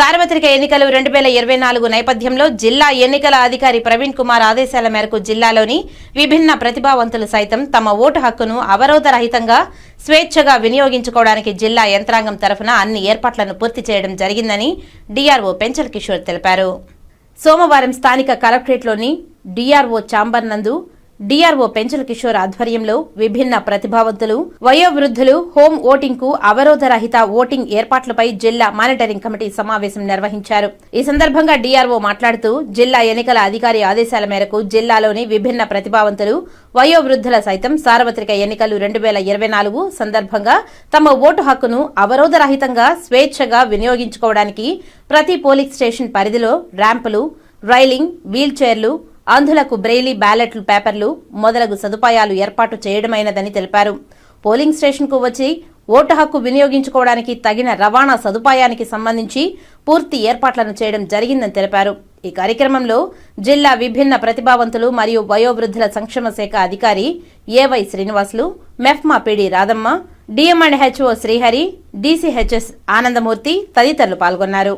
సార్వత్రిక ఎన్నికలు రెండు వేల ఇరవై నాలుగు నేపథ్యంలో జిల్లా ఎన్నికల అధికారి ప్రవీణ్ కుమార్ ఆదేశాల మేరకు జిల్లాలోని విభిన్న ప్రతిభావంతులు సైతం తమ ఓటు హక్కును అవరోధరహితంగా స్వేచ్ఛగా వినియోగించుకోవడానికి జిల్లా యంత్రాంగం తరఫున అన్ని ఏర్పాట్లను పూర్తి చేయడం జరిగిందని డీఆర్ఓ పెంచల్ కిషోర్ తెలిపారు. సోమవారం స్థానిక కలెక్టరేట్లోని డీఆర్ఓ ఛాంబర్ నందు డిఆర్ఓ పెంచల కిషోర్ ఆధ్వర్యంలో విభిన్న ప్రతిభావంతులు వయోవృద్ధులు హోం ఓటింగ్కు అవరోధ రహిత ఓటింగ్ ఏర్పాట్లపై జిల్లా మానిటరింగ్ కమిటీ సమావేశం నిర్వహించారు. ఈ సందర్భంగా డిఆర్ఓ మాట్లాడుతూ జిల్లా ఎన్నికల అధికారి ఆదేశాల మేరకు జిల్లాలోని విభిన్న ప్రతిభావంతులు వయోవృద్ధుల సైతం సార్వత్రిక ఎన్నికలు రెండు వేల ఇరవై నాలుగు సందర్భంగా తమ ఓటు హక్కును అవరోధరహితంగా స్వేచ్ఛగా వినియోగించుకోవడానికి ప్రతి పోలింగ్ స్టేషన్ పరిధిలో ర్యాంపులు రైలింగ్ వీల్ చైర్లు అంధులకు బ్రెయిలీ బ్యాలెట్లు పేపర్లు మొదలగు సదుపాయాలు ఏర్పాటు చేయడమైనదని తెలిపారు. పోలింగ్ స్టేషన్కు వచ్చి ఓటు హక్కు వినియోగించుకోవడానికి తగిన రవాణా సదుపాయానికి సంబంధించి పూర్తి ఏర్పాట్లను చేయడం జరిగిందని తెలిపారు. ఈ కార్యక్రమంలో జిల్లా విభిన్న ప్రతిభావంతులు మరియు వయోవృద్ధుల సంక్షేమ శాఖ అధికారి AY Srinivasulu MEPMA PD Radhamma DM and HO Srihari DCHS Anandamurthy తదితరులు పాల్గొన్నారు.